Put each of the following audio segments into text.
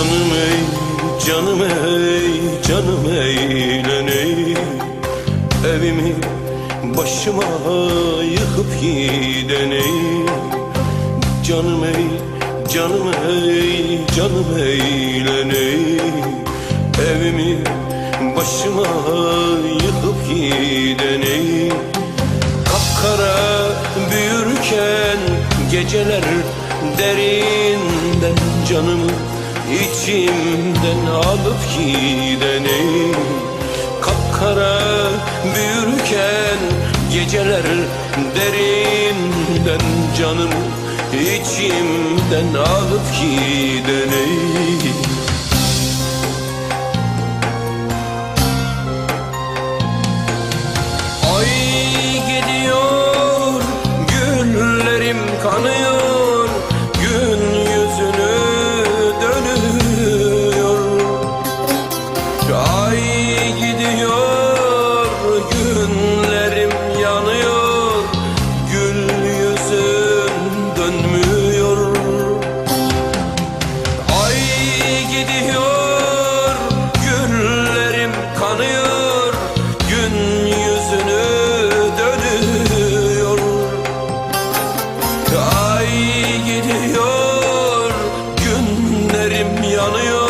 Canım ey, canım ey, canım eğleney. Evimi başıma yıkıp gideney. Canım ey, canım ey, canım eğleney. Evimi başıma yıkıp gideney. Kapkara büyürken geceler derinden canımı içimden alıp gideni Kapkara büyürken geceler derinden canımı içimden alıp gideni yanıyor,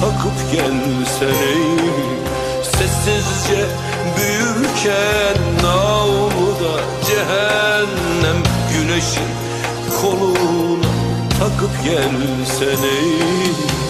takıp gelsene Sessizce büyürken avluda cehennem. Güneşi koluna takıp gelsene Ay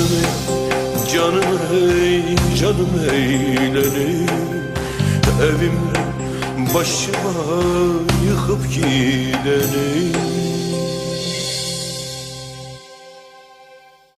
Canım ey, canım ey, canım eğleney Evimden başıma yıkıp gideni